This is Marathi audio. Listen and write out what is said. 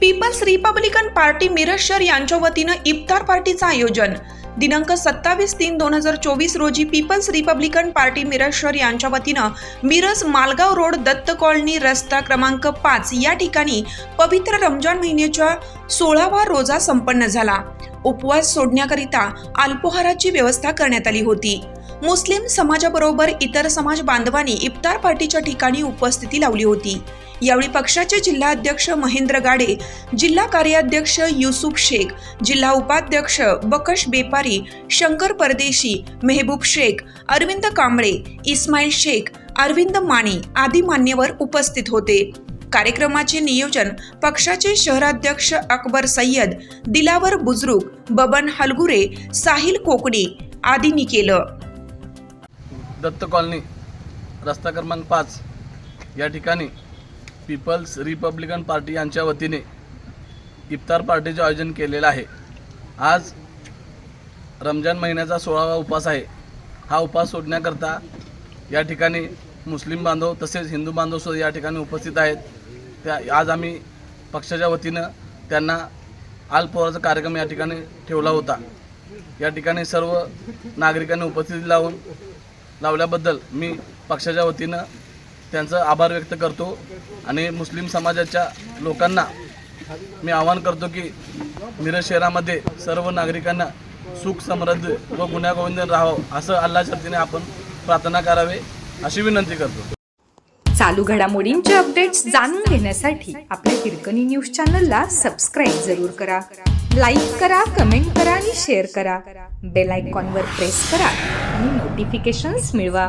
पीपल्स रिपब्लिकन पार्टी मिरज शहर यांच्या वतीनं इफ्तार पार्टीचं आयोजन. दिनांक सत्तावीस तीन दोन हजार चोवीस रोजी पीपल्स रिपब्लिकन पार्टी मिरज शहर यांच्या वतीनं मिरज मालगाव रोड दत्त कॉलनी रस्ता क्रमांक पाच या ठिकाणी पवित्र रमजान महिन्याच्या सोळावा रोजा संपन्न झाला. उपवास सोडण्याकरिता अल्पोहाराची व्यवस्था करण्यात आली होती. मुस्लिम समाजाबरोबर इतर समाज बांधवांनी इफ्तार पार्टीच्या ठिकाणी उपस्थिती लावली होती. यावेळी पक्षाचे जिल्हाध्यक्ष महेंद्र गाडे जिल्हा कार्याध्यक्ष युसुफ शेख जिल्हा उपाध्यक्ष बकश बेपारी शंकर परदेशी मेहबूब शेख अरविंद कांबळे इस्माईल शेख अरविंद माने आदी मान्यवर उपस्थित होते. कार्यक्रमाचे नियोजन पक्षाचे शहराध्यक्ष अकबर सय्यद दिलावर बुजरुक बबन हलगुरे साहिल कोकणी आदींनी केलं. दत्त कॉलनी रस्ता क्रमांक पाच. या ठिकाणी पीपल्स रिपब्लिकन पार्टी यांच्या वतीने इफ्तार पार्टीचे आयोजन केलेलं आहे. आज रमजान महिन्याचा सोळावा उपवास आहे. हा उपवास सोडण्याकरता या ठिकाणी मुस्लिम बांधव तसेच हिंदू बांधवसुद्धा या ठिकाणी उपस्थित आहेत. त्या आज आम्ही पक्षाच्या वतीनं त्यांना आलपोराचा कार्यक्रम या ठिकाणी ठेवला होता. या ठिकाणी सर्व नागरिकांनी उपस्थिती लावून लावल्याबद्दल मी पक्षाच्या वतीनं त्यांचं आभार व्यक्त करतो आणि मुस्लिम समाजाच्या लोकांना मी आवाहन करतो की मिरज शहरामध्ये सर्व नागरिकांना सुख समृद्ध व गुन्ह्यागोविंद राहावं असं अल्ला शर्तीने आपण प्रार्थना करावे अशी विनंती करतो. चालू घडामोडींचे अपडेट्स जाणून घेण्यासाठी आपल्या हिरकणी न्यूज चॅनलला सबस्क्राईब जरूर करा. लाईक करा कमेंट करा आणि शेअर करा. बेल आयकॉनवर प्रेस करा आणि नोटिफिकेशन्स मिळवा.